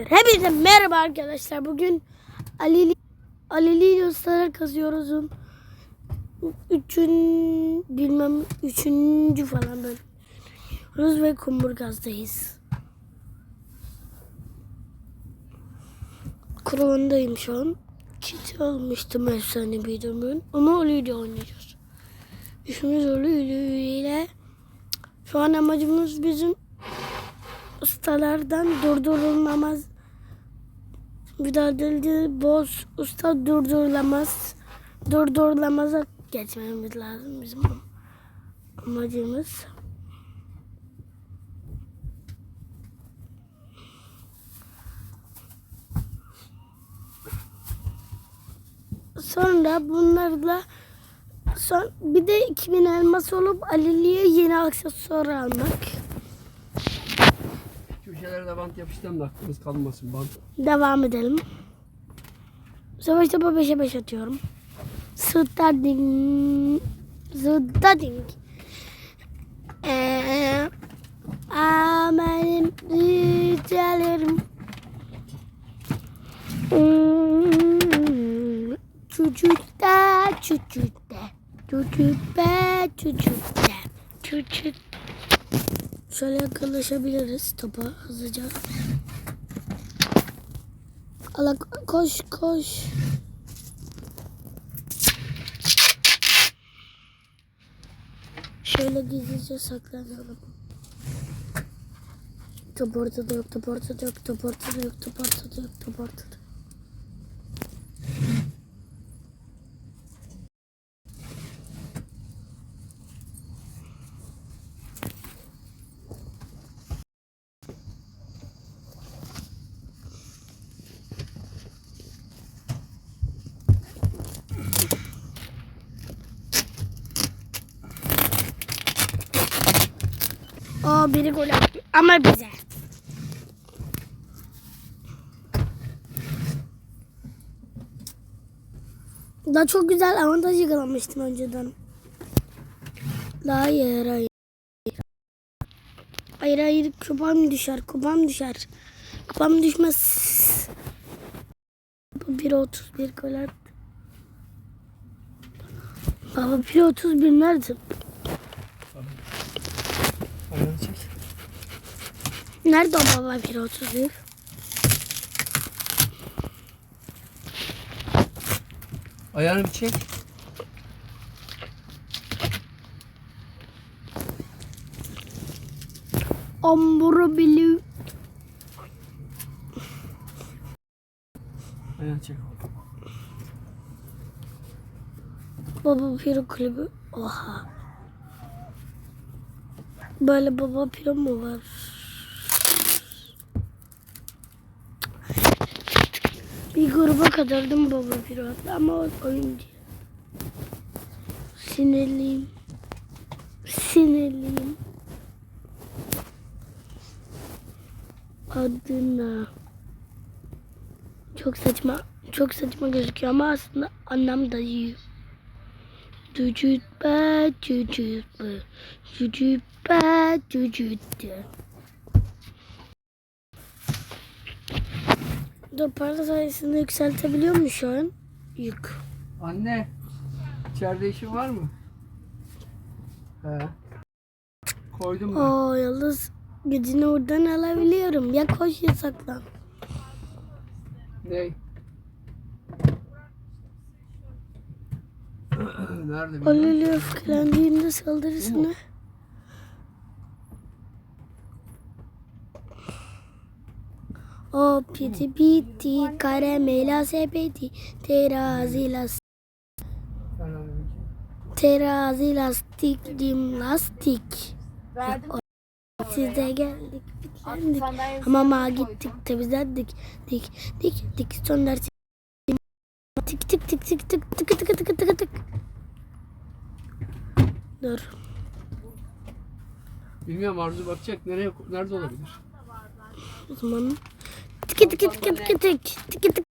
ver. Hepinize merhaba arkadaşlar. Bugün Alili Alili ustalar kazıyoruz. Üçün bilmem üçüncü falan böyle. Ruz ve kumburgazdayız. Kurulundayım şu an. Kit almıştım efsane bir dömün. Ama Ali'yle oynayacağız. İşimiz ile. Şu an amacımız bizim ustalardan durdurulamaz mücadelede boz usta durdurulamaz durdurulamaza geçmemiz lazım bizim amacımız. Sonra bunlarla son bir de 2000 elmas olup Alili'ye yeni aksesuar almak. Köşelere de bant yapıştıralım da aklımız kalmasın bant. Devam edelim. Bu 5'e 5 atıyorum. Studying. Studying. Eee. Amenim ricalerim. Hmm, Çocukta, çocukta. Çocukta, çocukta. Çocuk. Şöyle yakınlaşabiliriz topa hızlıca. Allah koş koş. Şöyle gizlice saklanalım. Top ortada yok, top ortada yok, top ortada yok, top ortada yok, top ortada. Aa biri gol attı ama bize. Daha çok güzel avantaj yakalamıştım önceden. Hayır hayır. Hayır hayır kupam düşer kupam düşer. Kupam düşmez. Bu 1.31 gol attı. Baba 1.31 nerede? Ayağını çek. Nerede o baba 1.31? Ayağını bir çek. Amburu bili. Ayağını çek. Baba Piro kulübü. Oha. Böyle baba Piro mu var? Bir gruba kadardım baba piratla ama oyuncu. Sinirliyim. Sinirliyim. Adına. Çok saçma. Çok saçma gözüküyor ama aslında annem dayı. Cücüt be cücüt be. Cücüt be cücüt de. Dur para sayısını yükseltebiliyor mu şu an? Yük. Anne. İçeride işin var mı? He. Koydum ben. Oo yalnız gücünü oradan alabiliyorum. Ya koş ya saklan. Ney? Nerede. Olulu öfkelendiğinde saldırısını. O piti piti karamela sepeti terazi lastik terazi lastik dim lastik. Size geldik bitlendik hamama gittik temizlendik dik dik dik son ders tik tik tik tik tik tik tik tik tik tik tik Dur. Bilmiyorum Arzu bakacak. Nereye nerede olabilir? O zaman kit kit kit kit kit kit